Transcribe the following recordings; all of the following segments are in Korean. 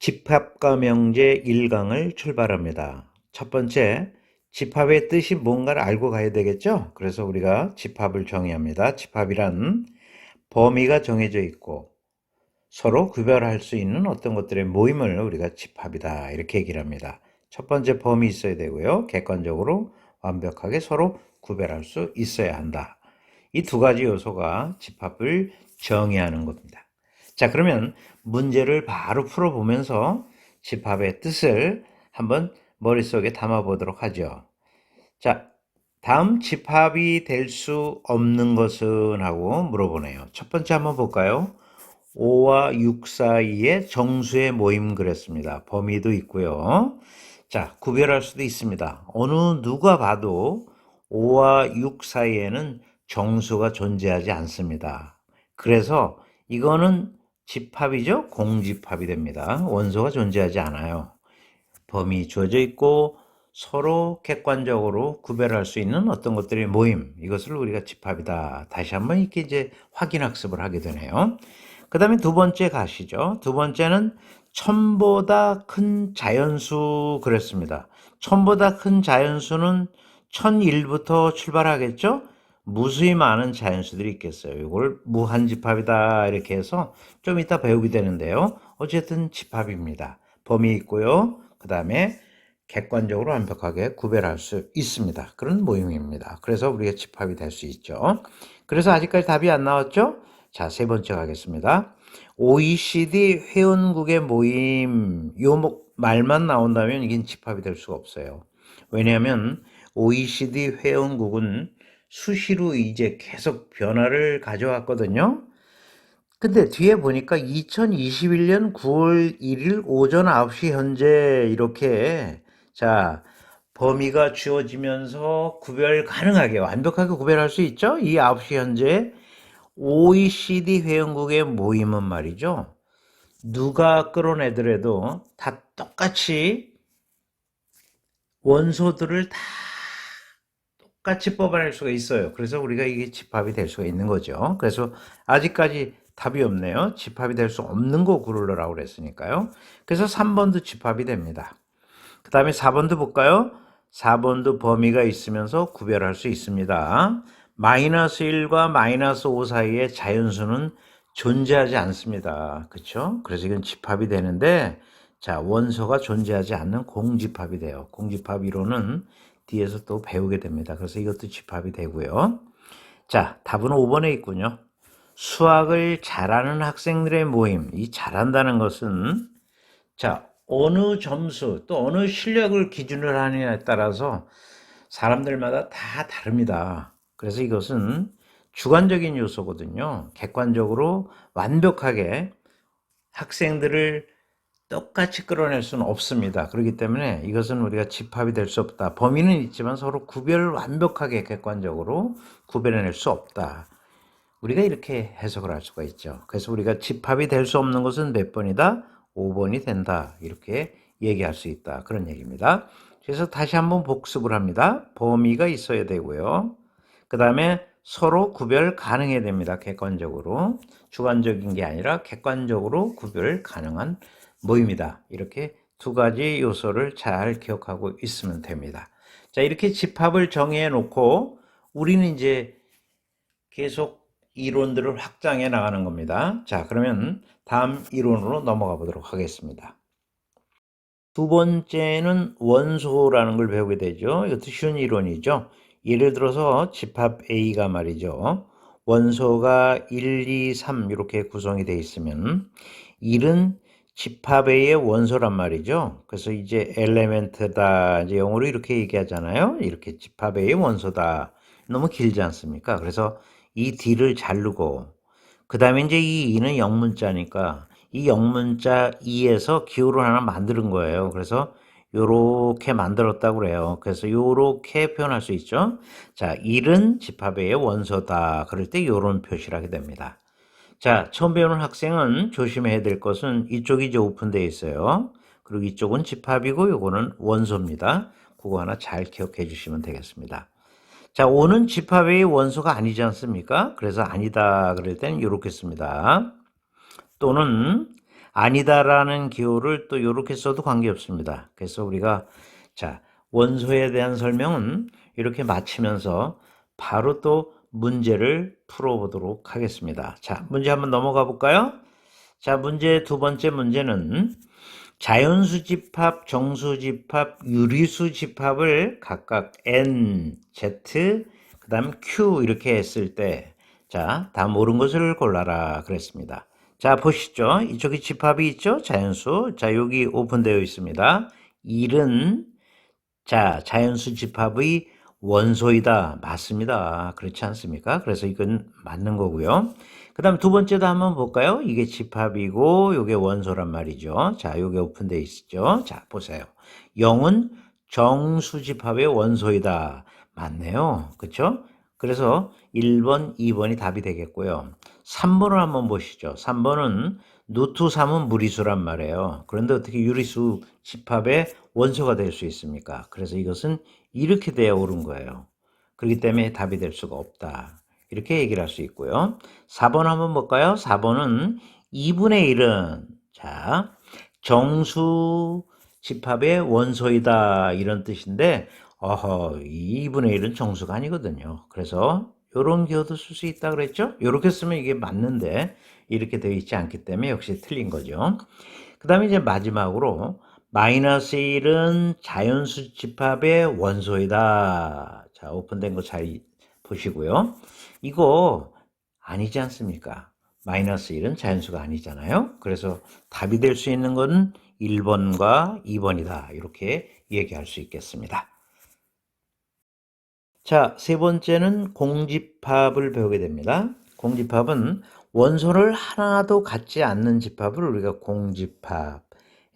집합과 명제 1강을 출발합니다. 첫 번째, 집합의 뜻이 뭔가를 알고 가야 되겠죠? 그래서 우리가 집합을 정의합니다. 집합이란 범위가 정해져 있고 서로 구별할 수 있는 어떤 것들의 모임을 우리가 집합이다. 이렇게 얘기를 합니다. 첫 번째 범위 있어야 되고요. 객관적으로 완벽하게 서로 구별할 수 있어야 한다. 이 두 가지 요소가 집합을 정의하는 겁니다. 자, 그러면 문제를 바로 풀어보면서 집합의 뜻을 한번 머릿속에 담아보도록 하죠. 자, 다음 집합이 될 수 없는 것은 하고 물어보네요. 첫 번째 한번 볼까요? 5와 6 사이의 정수의 모임 그랬습니다. 범위도 있고요. 자, 구별할 수도 있습니다. 어느 누가 봐도 5와 6 사이에는 정수가 존재하지 않습니다. 그래서 이거는 집합이죠. 공집합이 됩니다. 원소가 존재하지 않아요. 범위 주어져 있고 서로 객관적으로 구별할 수 있는 어떤 것들의 모임 이것을 우리가 집합이다. 다시 한번 이렇게 이제 확인 학습을 하게 되네요. 그 다음에 두 번째 가시죠. 두 번째는 천보다 큰 자연수 그랬습니다. 천보다 큰 자연수는 천일부터 출발하겠죠? 무수히 많은 자연수들이 있겠어요. 이걸 무한집합이다 이렇게 해서 좀 이따 배우게 되는데요. 어쨌든 집합입니다. 범위 있고요. 그 다음에 객관적으로 완벽하게 구별할 수 있습니다. 그런 모임입니다. 그래서 우리가 집합이 될 수 있죠. 그래서 아직까지 답이 안 나왔죠? 자, 세 번째 가겠습니다. OECD 회원국의 모임, 요 말만 나온다면 이게 집합이 될 수가 없어요. 왜냐하면 OECD 회원국은 수시로 이제 계속 변화를 가져왔거든요. 근데 뒤에 보니까 2021년 9월 1일 오전 9시 현재 이렇게 자 범위가 주어지면서 구별 가능하게 완벽하게 구별할 수 있죠. 이 9시 현재 OECD 회원국의 모임은 말이죠. 누가 끌어내더라도 다 똑같이 원소들을 다 똑같이 뽑아낼 수가 있어요. 그래서 우리가 이게 집합이 될 수가 있는 거죠. 그래서 아직까지 답이 없네요. 집합이 될 수 없는 거 고르라고 그랬으니까요. 그래서 3번도 집합이 됩니다. 그 다음에 4번도 볼까요? 4번도 범위가 있으면서 구별할 수 있습니다. 마이너스 1과 마이너스 5 사이에 자연수는 존재하지 않습니다. 그렇죠? 그래서 이건 집합이 되는데 자 원소가 존재하지 않는 공집합이 돼요. 공집합 이론은 뒤에서 또 배우게 됩니다. 그래서 이것도 집합이 되고요. 자, 답은 5번에 있군요. 수학을 잘하는 학생들의 모임. 이 잘한다는 것은 자, 어느 점수 또 어느 실력을 기준으로 하느냐에 따라서 사람들마다 다 다릅니다. 그래서 이것은 주관적인 요소거든요. 객관적으로 완벽하게 학생들을 똑같이 끌어낼 수는 없습니다. 그렇기 때문에 이것은 우리가 집합이 될 수 없다. 범위는 있지만 서로 구별을 완벽하게 객관적으로 구별해낼 수 없다. 우리가 이렇게 해석을 할 수가 있죠. 그래서 우리가 집합이 될 수 없는 것은 몇 번이다? 5번이 된다. 이렇게 얘기할 수 있다. 그런 얘기입니다. 그래서 다시 한번 복습을 합니다. 범위가 있어야 되고요. 그 다음에 서로 구별 가능해야 됩니다. 객관적으로. 주관적인 게 아니라 객관적으로 구별 가능한 모임이다. 이렇게 두 가지 요소를 잘 기억하고 있으면 됩니다. 자, 이렇게 집합을 정해 놓고 우리는 이제 계속 이론들을 확장해 나가는 겁니다. 자, 그러면 다음 이론으로 넘어가 보도록 하겠습니다. 두 번째는 원소라는 걸 배우게 되죠. 이것도 쉬운 이론이죠. 예를 들어서 집합 A가 말이죠. 원소가 1, 2, 3 이렇게 구성이 되어 있으면 1은 집합의 원소란 말이죠. 그래서 이제 엘레멘트다 이제 영어로 이렇게 얘기하잖아요. 이렇게 집합의 원소다. 너무 길지 않습니까? 그래서 이 D를 자르고 그 다음에 이제 이 2는 영문자니까 이 영문자 2에서 기호를 하나 만드는 거예요. 그래서 요렇게 만들었다고 그래요. 그래서 요렇게 표현할 수 있죠. 자, 1은 집합의 원소다. 그럴 때 요런 표시를 하게 됩니다. 자, 처음 배우는 학생은 조심해야 될 것은 이쪽이 이제 오픈되어 있어요. 그리고 이쪽은 집합이고 요거는 원소입니다. 그거 하나 잘 기억해 주시면 되겠습니다. 자, 5는 집합의 원소가 아니지 않습니까? 그래서 아니다 그럴 때는 이렇게 씁니다. 또는 아니다라는 기호를 또 이렇게 써도 관계없습니다. 그래서 우리가 자 원소에 대한 설명은 이렇게 마치면서 바로 또 문제를 풀어보도록 하겠습니다. 자 문제 한번 넘어가 볼까요? 자 문제 두 번째 문제는 자연수 집합, 정수 집합, 유리수 집합을 각각 n, z, 그 다음 q 이렇게 했을 때 자, 다음 옳은 것을 골라라 그랬습니다. 자, 보시죠. 이쪽에 집합이 있죠? 자연수. 자, 여기 오픈되어 있습니다. 1은 자, 자연수 집합의 원소이다. 맞습니다. 그렇지 않습니까? 그래서 이건 맞는 거고요. 그 다음 두 번째도 한번 볼까요? 이게 집합이고, 요게 원소란 말이죠. 자, 요게 오픈되어 있죠. 자, 보세요. 0은 정수 집합의 원소이다. 맞네요. 그쵸? 그래서 1번, 2번이 답이 되겠고요. 3번을 한번 보시죠. 3번은 누투 3은 무리수란 말이에요. 그런데 어떻게 유리수 집합의 원소가 될 수 있습니까? 그래서 이것은 이렇게 돼야 옳은 거예요. 그렇기 때문에 답이 될 수가 없다. 이렇게 얘기를 할 수 있고요. 4번 한번 볼까요? 4번은 2분의 1은 자 정수 집합의 원소이다 이런 뜻인데 어허 2분의 1은 정수가 아니거든요. 그래서 이런 기호도 쓸 수 있다 그랬죠? 이렇게 쓰면 이게 맞는데 이렇게 되어 있지 않기 때문에 역시 틀린 거죠. 그 다음에 이제 마지막으로 마이너스 1은 자연수 집합의 원소이다. 자, 오픈된 거 잘 보시고요. 이거 아니지 않습니까? 마이너스 1은 자연수가 아니잖아요. 그래서 답이 될 수 있는 것은 1번과 2번이다. 이렇게 얘기할 수 있겠습니다. 자, 세 번째는 공집합을 배우게 됩니다. 공집합은 원소를 하나도 갖지 않는 집합을 우리가 공집합,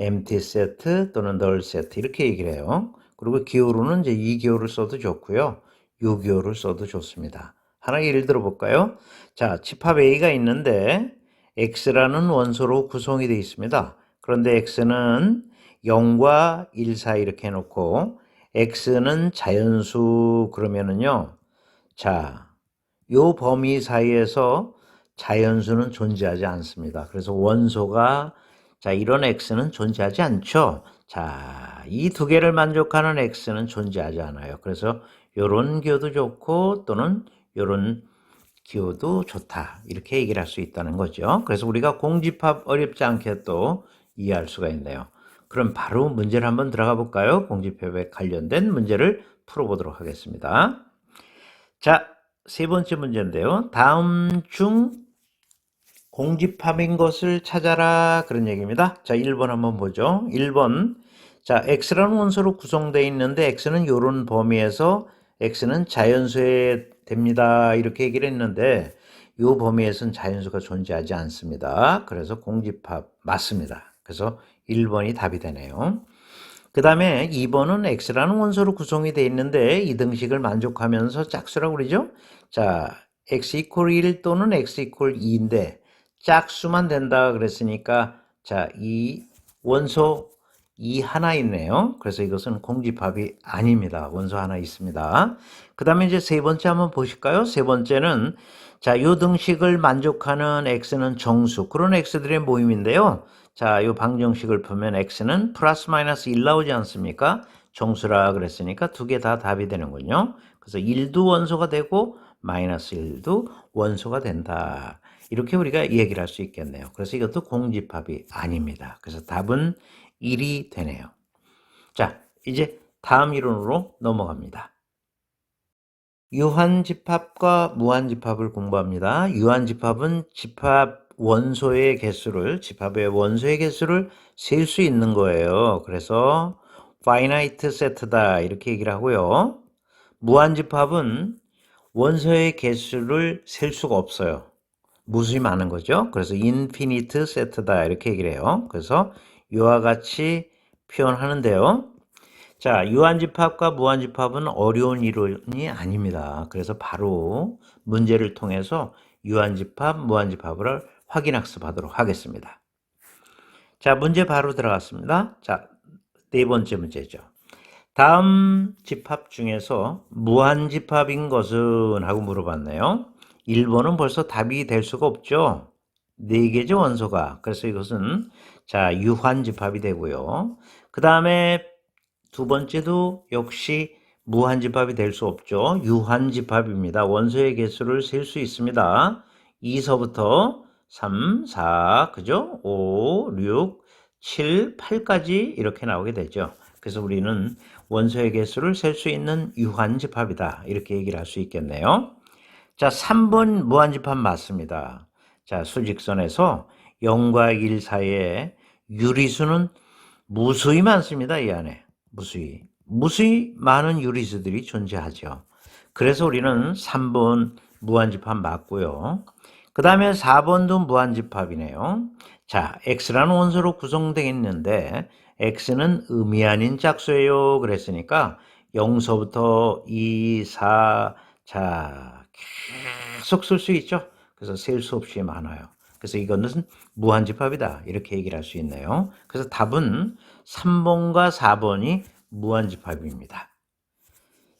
empty set 또는 null set 이렇게 얘기를 해요. 그리고 기호로는 이제 이 기호를 써도 좋고요. 요 기호를 써도 좋습니다. 하나 예를 들어 볼까요? 자, 집합 A가 있는데 X라는 원소로 구성이 되어 있습니다. 그런데 X는 0과 1 사이 이렇게 해 놓고 X는 자연수 그러면은요. 자, 요 범위 사이에서 자연수는 존재하지 않습니다. 그래서 원소가 자, 이런 x는 존재하지 않죠. 자, 이 두 개를 만족하는 x는 존재하지 않아요. 그래서 요런 기호도 좋고 또는 요런 기호도 좋다. 이렇게 얘기를 할 수 있다는 거죠. 그래서 우리가 공집합 어렵지 않게 또 이해할 수가 있네요. 그럼 바로 문제를 한번 들어가 볼까요? 공집합에 관련된 문제를 풀어보도록 하겠습니다. 자, 세 번째 문제인데요. 다음 중 공집합인 것을 찾아라 그런 얘기입니다. 자, 1번 한번 보죠. 1번. 자, x라는 원소로 구성되어 있는데 x는 이런 범위에서 x는 자연수에 됩니다. 이렇게 얘기를 했는데 이 범위에서는 자연수가 존재하지 않습니다. 그래서 공집합 맞습니다. 그래서 1번이 답이 되네요. 그 다음에 2번은 x라는 원소로 구성이 되어 있는데 이 등식을 만족하면서 짝수라고 그러죠. 자, x 이퀄 1 또는 x 이퀄 2인데 짝수만 된다 그랬으니까 자, 이 원소 이 하나 있네요. 그래서 이것은 공집합이 아닙니다. 원소 하나 있습니다. 그 다음에 이제 세 번째 한번 보실까요? 세 번째는 자, 요 등식을 만족하는 x는 정수. 그런 x들의 모임인데요. 자, 요 방정식을 보면 x는 플러스 마이너스 1 나오지 않습니까? 정수라 그랬으니까 두 개 다 답이 되는군요. 그래서 1도 원소가 되고 마이너스 1도 원소가 된다. 이렇게 우리가 얘기를 할 수 있겠네요. 그래서 이것도 공집합이 아닙니다. 그래서 답은 1이 되네요. 자, 이제 다음 이론으로 넘어갑니다. 유한집합과 무한집합을 공부합니다. 유한집합은 집합 원소의 개수를, 집합의 원소의 개수를 셀 수 있는 거예요. 그래서 finite set다 이렇게 얘기를 하고요. 무한집합은 원소의 개수를 셀 수가 없어요. 무수히 많은 거죠. 그래서 infinite set다 이렇게 얘기를 해요. 그래서 이와 같이 표현하는데요. 자, 유한집합과 무한집합은 어려운 이론이 아닙니다. 그래서 바로 문제를 통해서 유한집합, 무한집합을 확인학습하도록 하겠습니다. 자, 문제 바로 들어갔습니다. 자, 네 번째 문제죠. 다음 집합 중에서 무한집합인 것은 하고 물어봤네요. 1번은 벌써 답이 될 수가 없죠. 4개죠, 원소가. 그래서 이것은 자, 유한 집합이 되고요. 그 다음에 두 번째도 역시 무한 집합이 될 수 없죠. 유한 집합입니다. 원소의 개수를 셀 수 있습니다. 2서부터 3, 4, 그죠? 5, 6, 7, 8까지 이렇게 나오게 되죠. 그래서 우리는 원소의 개수를 셀 수 있는 유한 집합이다. 이렇게 얘기를 할 수 있겠네요. 자, 3번 무한집합 맞습니다. 자, 수직선에서 0과 1 사이에 유리수는 무수히 많습니다. 이 안에. 무수히. 무수히 많은 유리수들이 존재하죠. 그래서 우리는 3번 무한집합 맞고요. 그 다음에 4번도 무한집합이네요. 자, x라는 원소로 구성되어 있는데 x는 음이 아닌 짝수예요. 그랬으니까 0서부터 2, 4, 자, 계속 쓸 수 있죠. 그래서 셀 수 없이 많아요. 그래서 이거는 무한집합이다. 이렇게 얘기를 할 수 있네요. 그래서 답은 3번과 4번이 무한집합입니다.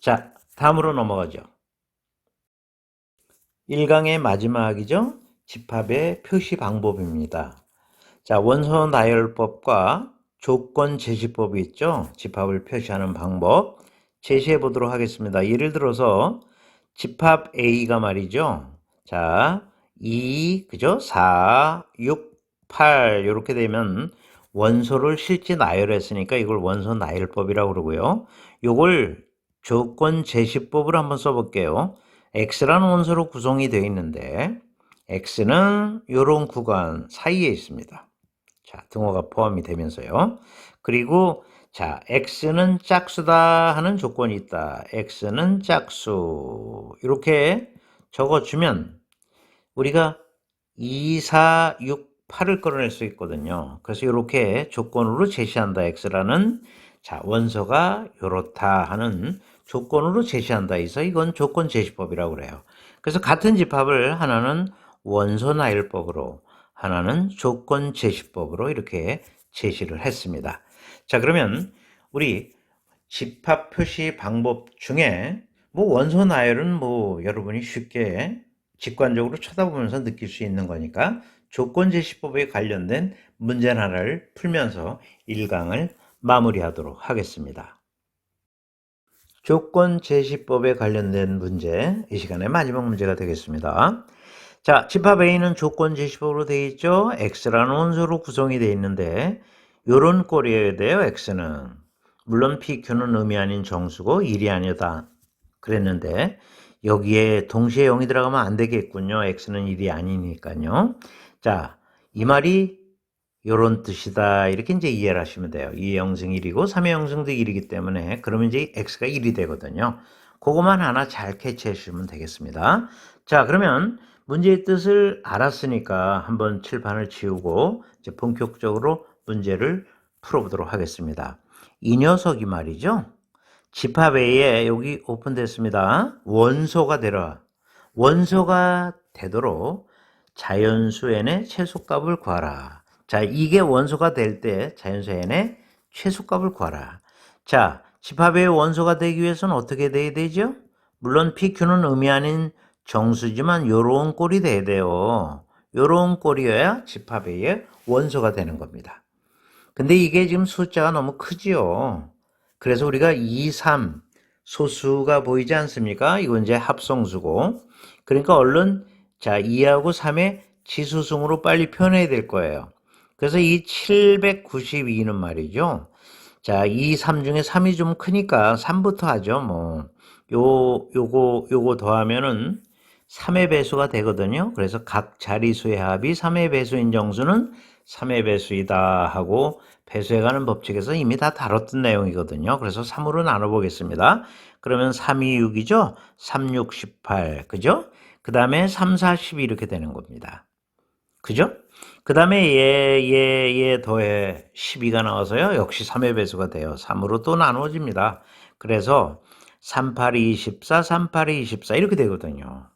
자, 다음으로 넘어가죠. 1강의 마지막이죠. 집합의 표시 방법입니다. 자, 원소 나열법과 조건 제시법이 있죠. 집합을 표시하는 방법 제시해 보도록 하겠습니다. 예를 들어서 집합 A가 말이죠. 자, 2, 그죠? 4, 6, 8 이렇게 되면 원소를 실제 나열했으니까 이걸 원소 나열법이라고 그러고요. 요걸 조건 제시법으로 한번 써볼게요. x라는 원소로 구성이 되어 있는데 x는 이런 구간 사이에 있습니다. 자, 등호가 포함이 되면서요. 그리고 자, x는 짝수다 하는 조건이 있다. x는 짝수. 이렇게 적어주면 우리가 2, 4, 6, 8을 끌어낼 수 있거든요. 그래서 이렇게 조건으로 제시한다. x라는 자, 원소가 이렇다 하는 조건으로 제시한다 해서 이건 조건 제시법이라고 그래요. 그래서 같은 집합을 하나는 원소 나열법으로 하나는 조건 제시법으로 이렇게 제시를 했습니다. 자, 그러면 우리 집합 표시 방법 중에 뭐 원소 나열은 뭐 여러분이 쉽게 직관적으로 쳐다보면서 느낄 수 있는 거니까 조건 제시법에 관련된 문제 하나를 풀면서 1강을 마무리하도록 하겠습니다. 조건 제시법에 관련된 문제, 이 시간의 마지막 문제가 되겠습니다. 자, 집합 A는 조건 제시법으로 되어 있죠. X라는 원소로 구성이 되어 있는데 요런 꼴이어야 돼요, X는. 물론 PQ는 음이 아닌 정수고 1이 아니다. 그랬는데 여기에 동시에 0이 들어가면 안 되겠군요. X는 1이 아니니까요. 자, 이 말이 요런 뜻이다. 이렇게 이제 이해를 하시면 돼요. 2의 영승 1이고 3의 영승도 1이기 때문에 그러면 이제 x가 1이 되거든요. 그것만 하나 잘 캐치해 주시면 되겠습니다. 자, 그러면 문제의 뜻을 알았으니까 한번 칠판을 지우고 이제 본격적으로 문제를 풀어보도록 하겠습니다. 이 녀석이 말이죠. 집합 A에 여기 오픈됐습니다. 원소가 되라. 원소가 되도록 자연수 n의 최소값을 구하라. 자, 이게 원소가 될 때 자연수 n의 최소값을 구하라. 자, 집합의 원소가 되기 위해서는 어떻게 돼야 되죠? 물론 PQ는 의미 아닌 정수지만 요런 꼴이 돼야 돼요. 요런 꼴이어야 집합의 원소가 되는 겁니다. 근데 이게 지금 숫자가 너무 크지요. 그래서 우리가 2, 3 소수가 보이지 않습니까? 이건 이제 합성수고. 그러니까 얼른 자, 2하고 3의 지수승으로 빨리 표현해야 될 거예요. 그래서 이 792는 말이죠. 자, 2, 3 중에 3이 좀 크니까 3부터 하죠. 뭐, 요, 요거, 요거 더하면은 3의 배수가 되거든요. 그래서 각 자리수의 합이 3의 배수인 정수는 3의 배수이다 하고 배수해가는 법칙에서 이미 다 다뤘던 내용이거든요. 그래서 3으로 나눠보겠습니다. 그러면 3이 6이죠? 3, 6, 18. 그죠? 그 다음에 3, 4, 12 이렇게 되는 겁니다. 그죠? 그 다음에 얘, 얘, 얘 더해 12가 나와서요. 역시 3의 배수가 돼요. 3으로 또 나누어집니다. 그래서 3, 8, 24, 3, 8, 24 이렇게 되거든요.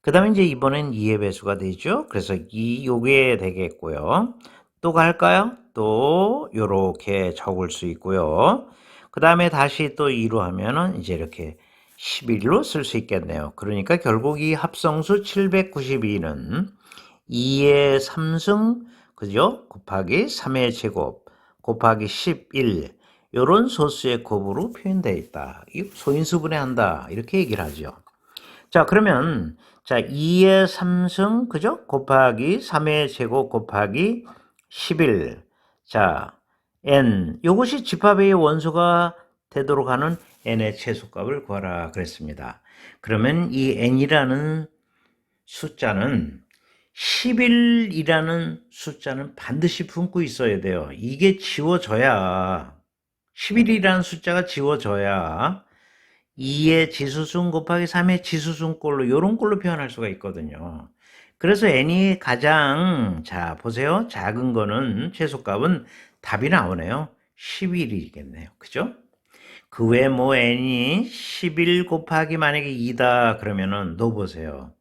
그 다음에 이제 이번엔 2의 배수가 되죠. 그래서 2, 요게 되겠고요. 또 갈까요? 또 요렇게 적을 수 있고요. 그 다음에 다시 또 2로 하면은 이제 이렇게 11로 쓸 수 있겠네요. 그러니까 결국 이 합성수 792는 2의 3승 그죠? 곱하기 3의 제곱 곱하기 11 요런 소수의 곱으로 표현되어 있다. 이 소인수분해 한다. 이렇게 얘기를 하죠. 자, 그러면 자, 2의 3승 그죠? 곱하기 3의 제곱 곱하기 11. 자, n 요것이 집합의 원소가 되도록 하는 n의 최소값을 구하라 그랬습니다. 그러면 이 n이라는 숫자는 11이라는 숫자는 반드시 품고 있어야 돼요. 이게 지워져야 11이라는 숫자가 지워져야 2의 지수순 곱하기 3의 지수순 꼴로 이런 꼴로 표현할 수가 있거든요. 그래서 n이 가장 자 보세요. 작은 거는 최소값은 답이 나오네요. 11이겠네요. 그죠? 그 외에 뭐 n이 11 곱하기 만약에 2다 그러면은 너 보세요.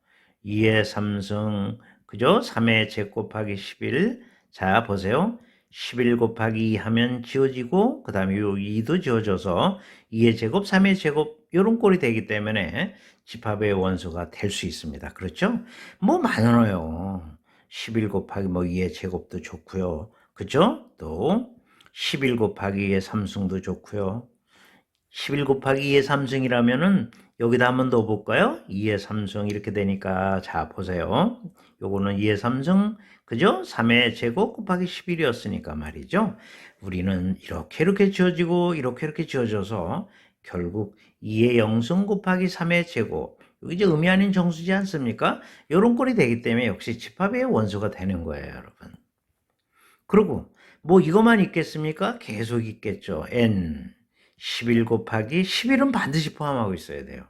2의 3승 그죠? 3의 제 곱하기 11. 자, 보세요. 11 곱하기 2 하면 지워지고 그 다음에 요 2도 지워져서 2의 제곱, 3의 제곱 요런 꼴이 되기 때문에 집합의 원소가 될 수 있습니다. 그렇죠? 뭐 많아요. 11 곱하기 뭐 2의 제곱도 좋고요. 그죠? 또 11 곱하기 2의 삼승도 좋고요. 11 곱하기 2의 삼승이라면은 여기다 한번더 볼까요? 2의 삼승 이렇게 되니까 자 보세요. 요거는 2의 삼승 그죠? 3의 제곱 곱하기 11이었으니까 말이죠. 우리는 이렇게 이렇게 지어지고 이렇게 이렇게 지어져서 결국 2의 영승 곱하기 3의 제곱 이제 의미 아닌 정수지 않습니까? 요런 꼴이 되기 때문에 역시 집합의 원수가 되는 거예요, 여러분. 그리고 뭐 이것만 있겠습니까? 계속 있겠죠. n 11 곱하기 11은 반드시 포함하고 있어야 돼요.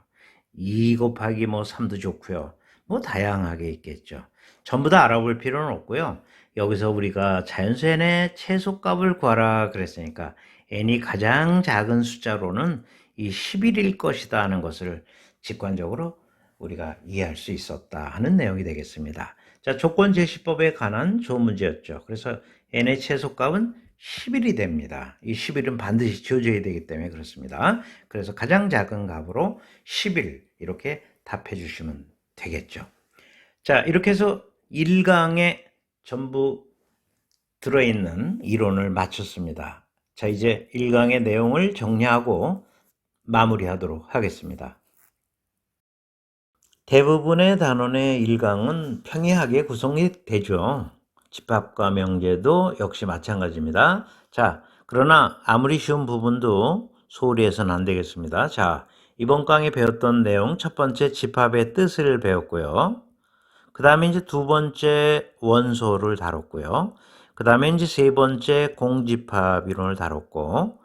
2 곱하기 뭐 3도 좋고요. 뭐 다양하게 있겠죠. 전부 다 알아볼 필요는 없고요. 여기서 우리가 자연수 n의 최소값을 구하라 그랬으니까 n이 가장 작은 숫자로는 이 11일 것이다 하는 것을 직관적으로 우리가 이해할 수 있었다 하는 내용이 되겠습니다. 자, 조건 제시법에 관한 좋은 문제였죠. 그래서 n의 최소값은 10일이 됩니다. 이 10일은 반드시 지워져야 되기 때문에 그렇습니다. 그래서 가장 작은 값으로 10일 이렇게 답해 주시면 되겠죠. 자, 이렇게 해서 1강에 전부 들어있는 이론을 마쳤습니다. 자, 이제 1강의 내용을 정리하고 마무리하도록 하겠습니다. 대부분의 단원의 1강은 평이하게 구성이 되죠. 집합과 명제도 역시 마찬가지입니다. 자, 그러나 아무리 쉬운 부분도 소홀히 해서는 안 되겠습니다. 자, 이번 강에 배웠던 내용 첫 번째 집합의 뜻을 배웠고요. 그 다음에 이제 두 번째 원소를 다뤘고요. 그 다음에 이제 세 번째 공집합 이론을 다뤘고,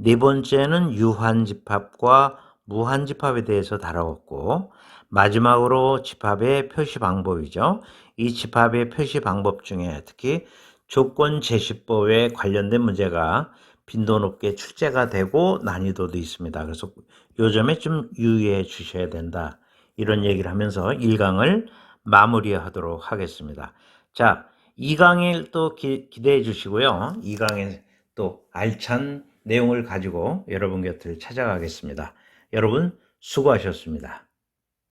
네 번째는 유한집합과 무한집합에 대해서 다뤘고, 마지막으로 집합의 표시 방법이죠. 이 집합의 표시 방법 중에 특히 조건 제시법에 관련된 문제가 빈도 높게 출제가 되고 난이도도 있습니다. 그래서 요 점에 좀 유의해 주셔야 된다. 이런 얘기를 하면서 1강을 마무리하도록 하겠습니다. 자, 2강을 또 기, 대해 주시고요. 2강에 또 알찬 내용을 가지고 여러분 곁을 찾아가겠습니다. 여러분 수고하셨습니다.